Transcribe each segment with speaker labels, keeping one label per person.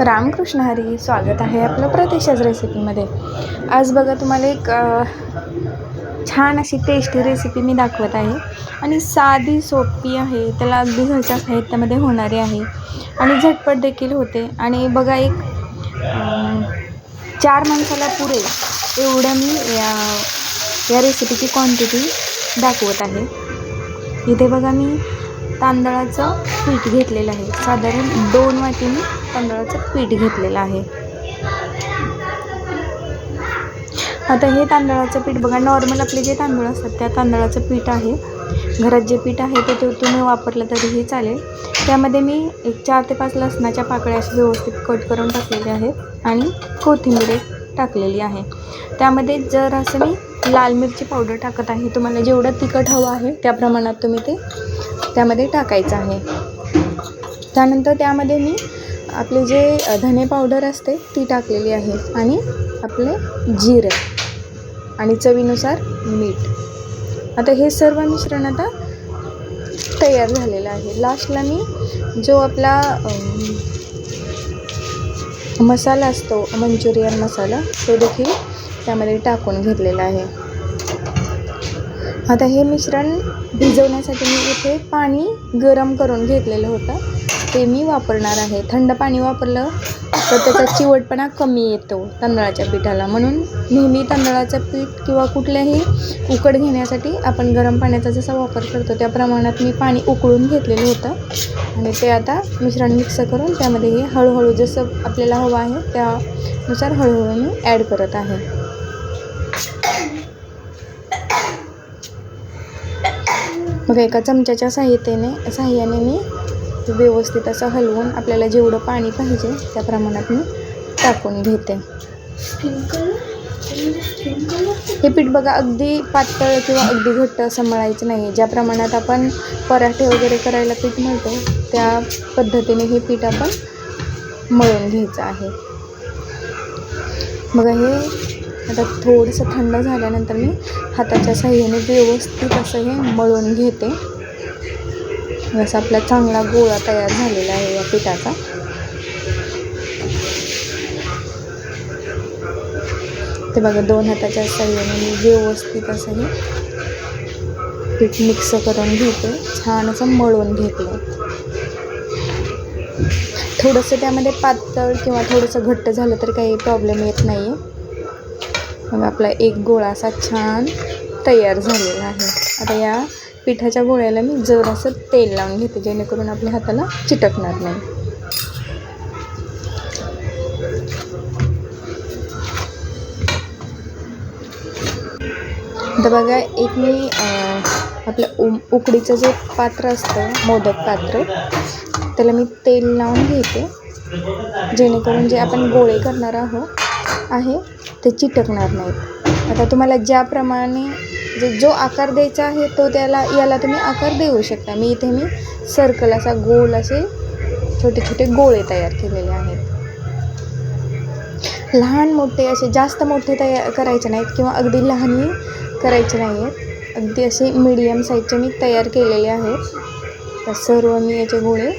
Speaker 1: रामकृष्ण हरी स्वागत आहे आपलं प्रतीक्षाच रेसिपीमध्ये आज बघा तुम्हाला एक छान अशी टेस्टी रेसिपी मी दाखवत आहे. आणि साधी सोपी आहे त्याला अगदी घरच्या साहित्यामध्ये होणारी आहे. आणि झटपट देखील होते. आणि बघा एक चार माणसाला पुरे एवढं मी या या रेसिपीची क्वांटिटी दाखवत आहे. इथे बघा मी तांदळाचं पीठ घेतलेलं आहे. साधारण दोन वाटी मी तांदळाचं पीठ घेतलेलं आहे. आता हे तांदळाचं पीठ बघा नॉर्मल आपले जे तांदूळ असतात त्या तांदळाचं पीठ आहे. घरात जे पीठ आहे ते ते तुम्ही वापरलं तरीही चालेल. त्यामध्ये मी एक चार ते पाच लसणाच्या पाकळ्या अशा व्यवस्थित कट करून टाकलेल्या आहेत आणि कोथिंबीर टाकलेली आहे. त्यामध्ये जर असं मी लाल मिरची पावडर टाकत आहे तुम्हाला जेवढं तिखट हवं आहे त्या प्रमाणात तुम्ही ते त्यामध्ये टाकायचं आहे. त्यानंतर त्यामध्ये मी आपले जे धने पावडर असते ती टाकलेली आहे आणि आपले जिरे आणि चवीनुसार मीठ. आता हे सर्व मिश्रण आता तयार झालेलं आहे. लास्टला मी जो आपला मसाला असतो मंचुरियन मसाला तो देखील त्यामध्ये टाकून घेतलेला आहे. आता हे मिश्रण भिजवण्यासाठी मी इथे पाणी गरम करून घेतलेलं होतं. ते मी वापरणार आहे. थंड पाणी वापरलं तर त्याचा चिवटपणा कमी येतो तांदळाच्या पिठाला. म्हणून नेहमी तांदळाचं पीठ किंवा कुठल्याही उकड घेण्यासाठी आपण गरम पाण्याचा जसा वापर करतो त्या प्रमाणात मी पाणी उकळून घेतलेलं होतं. आणि ते आता मिश्रण मिक्स करून त्यामध्ये हे हळूहळू जसं आपल्याला हवं आहे त्यानुसार हळूहळू मी ॲड करत आहे. मग एका चमच्याच्या साहित्याने साह्याने मी व्यवस्थित असं हलवून आपल्याला जेवढं पाणी पाहिजे त्या प्रमाणात मी टाकून घेते. हे पीठ बघा अगदी पातळ किंवा अगदी घट्ट असं मळायचं नाही. ज्या प्रमाणात आपण पराठे वगैरे करायला पीठ मळतो त्या पद्धतीने हे पीठ आपण मळून घ्यायचं आहे. बघा हे आता थोडंसं थंड झाल्यानंतर मी हाताच्या साह्याने व्यवस्थित असं हे मळून घेते. असा आपला चांगला गोळा तयार झालेला आहे या पिठाचा. ते बघा दोन हाताच्या साह्याने मी व्यवस्थित असं हे पीठ मिक्स करून घेते. छान असं मळून घेतलं. थोडंसं त्यामध्ये पातळ किंवा थोडंसं घट्ट झालं तर काही प्रॉब्लेम येत नाही आहे मग आपला एक गोळा असा छान तयार झालेला आहे. आता या पिठाच्या गोळ्याला मी जरासं तेल लावून घेते जेणेकरून आपल्या हाताला चिटकणार नाही. आता बघा एक मी आपलं उम उकडीचं जे पात्र असतं मोदक पात्र त्याला मी तेल लावून घेते जेणेकरून जे आपण गोळे करणार आहोत आहे ते चिटकणार नाहीत. आता तुम्हाला ज्याप्रमाणे जे जो आकार द्यायचा आहे तो त्याला याला तुम्ही आकार देऊ शकता. मी इथे मी सर्कल असा गोल असे छोटे छोटे गोळे तयार केलेले आहेत. लहान मोठे असे जास्त मोठे तयार करायचे नाहीत किंवा अगदी लहानही करायचे नाही आहेत अगदी असे मीडियम साईजचे मी तयार केलेले आहेत. तर सर्व मी याचे गोळे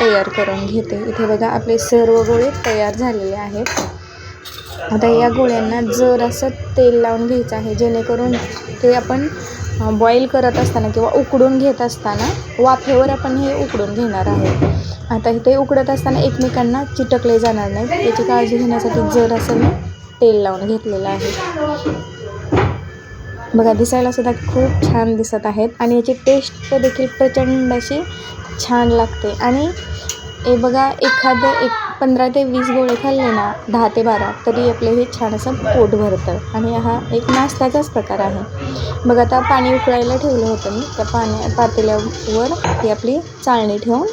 Speaker 1: तयार करून घेते. इथे बघा आपले सर्व गोळे तयार झालेले आहेत. आता या गोळ्यांना जर असं तेल लावून घ्यायचं आहे जेणेकरून ते आपण बॉईल करत असताना किंवा उकडून घेत असताना वाफेवर आपण हे उकडून घेणार आहे आता हे ते उकडत असताना एकमेकांना चिटकले जाणार नाहीत. याची काळजी घेण्यासाठी जर असं मी तेल लावून घेतलेलं आहे. बघा दिसायला सुद्धा खूप छान दिसत आहेत आणि याची टेस्ट देखील प्रचंड अशी छान लागते. आणि हे बघा एखादं एक पंधरा ते वीस गोळे खाल्ले ना दहा ते बारा तरी आपले हे छान असं पोट भरतं. आणि हा एक नाश्त्याचाच प्रकार आहे. बघ आता पाणी उकळायला ठेवलं होतं मी. त्या पाण्या पातेल्यावर ती आपली चाळणी ठेवून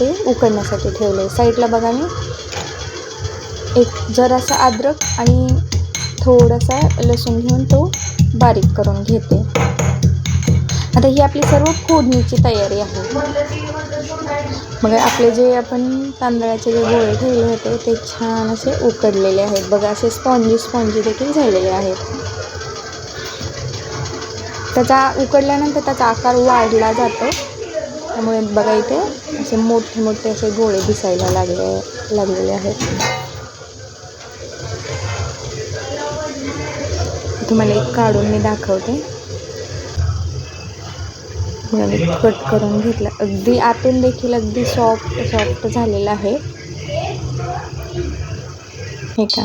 Speaker 1: ते उकडण्यासाठी ठेवले साईडला बघा मी. एक जरासा अद्रक आणि थोडासा लसूण घेऊन तो बारीक करून घेते. आता ही आपली सर्व फोडणीची तयारी आहे. मग आपले जे आपण तांदळाचे जे गोळे ठेवले होते ते छान असे उकडलेले आहेत. बघा असे स्पॉन्जी स्पॉन्जी देखील झालेले आहेत. त्याचा उकडल्यानंतर त्याचा आकार वाढला जातो. त्यामुळे बघा इथे असे मोठे मोठे असे गोळे दिसायला लागले लागलेले आहेत. तुम्हाला एक काढून मी दाखवते. कट करून घेतला. अगदी आतून देखील अगदी सॉफ्ट सॉफ्ट झालेलं आहे. हे का?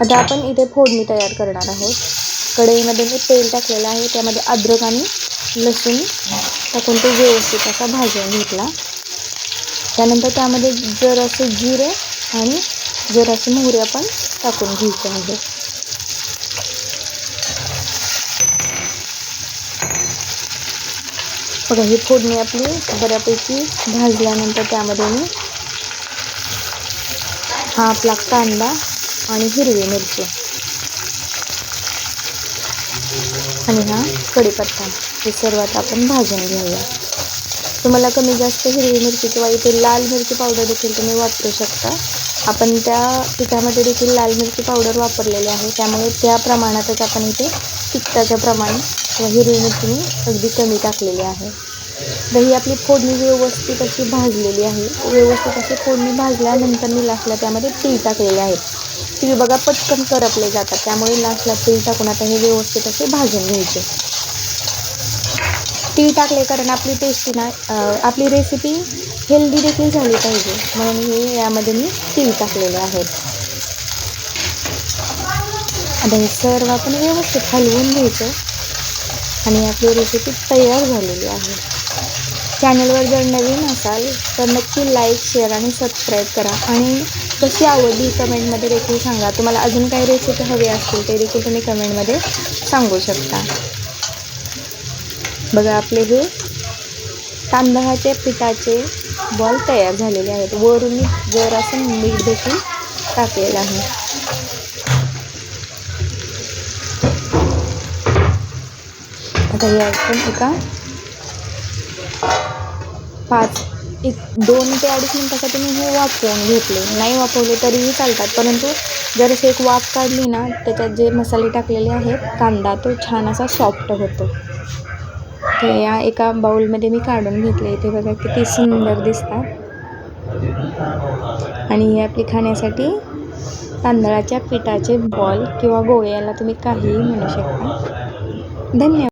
Speaker 1: आता आपण इथे फोडणी तयार करणार आहोत. कढईमध्ये मी तेल टाकलेलं आहे. त्यामध्ये अद्रक आणि लसूण टाकून ते व्यवस्थित असा भाजून घेतला. त्यानंतर त्यामध्ये जरासे जिरे आणि जरासे मोहरी आपण टाकून घ्यायचे आहे. बघा ही फोडणी आपली बऱ्यापैकी भाजल्यानंतर त्यामध्ये मी हा आपला कांदा आणि हिरवी मिरची आणि हा कढीपत्ता हे सर्वात आपण भाजून घेऊया. तुम्हाला कमी जास्त हिरवी मिरची किंवा इथे लाल मिरची पावडर देखील तुम्ही वापरू शकता. आपण त्या पिठामध्ये देखील लाल मिरची पावडर वापरलेली आहे. त्यामुळे त्या प्रमाणातच आपण इथे तिखटाच्या प्रमाण किंवा हिरवी मिरची मी अगदी कमी टाकलेली आहे. दही आपली फोडणी व्यवस्थित अशी भाजलेली आहे. व्यवस्थित अशी फोडणी भाजल्यानंतर मी लास्टला त्यामध्ये तीळ टाकलेले आहेत तीळ बघा पटकन करपले जातात. त्यामुळे लास्टला तीळ टाकून आता हे व्यवस्थित असे भाजून घ्यायचे. तीळ टाकले कारण आपली टेस्टी ना आपली रेसिपी हेल्दी देखील झाली पाहिजे. म्हणून हे यामध्ये मी तीळ टाकलेले आहेत आता हे सर्व आपण व्यवस्थित हलवून घ्यायचं. आणि आपली रेसिपी तयार झालेली आहे. चॅनलवर जर नवीन असाल तर नक्की लाईक शेअर आणि सबस्क्राईब करा. आणि कशी आवडली कमेंटमध्ये देखील सांगा. तुम्हाला अजून काही रेसिपी हवी असतील ते देखील तुम्ही कमेंटमध्ये सांगू शकता. बघा आपले हे तांदळाचे पिठाचे बॉल तयार झालेले आहेत. वरून मी जरासं मीठ देखील टाकलेलं आहे. काही अडचण एका पाच. एक दोन ते अडीच मिनटासाठी मी हे वाफवून घेतले. नाही वाफवले तरीही चालतात. परंतु जर अशी एक वाफ काढली ना त्याच्यात जे मसाले टाकलेले आहेत कांदा तो छान असा सॉफ्ट होतो. ते या एका बाउलमध्ये मी काढून घेतले. इथे बघा किती सुंदर दिसतात. आणि हे आपली खाण्यासाठी तांदळाच्या पिठाचे बॉल किंवा गोळे याला तुम्ही काहीही म्हणू शकता. धन्यवाद.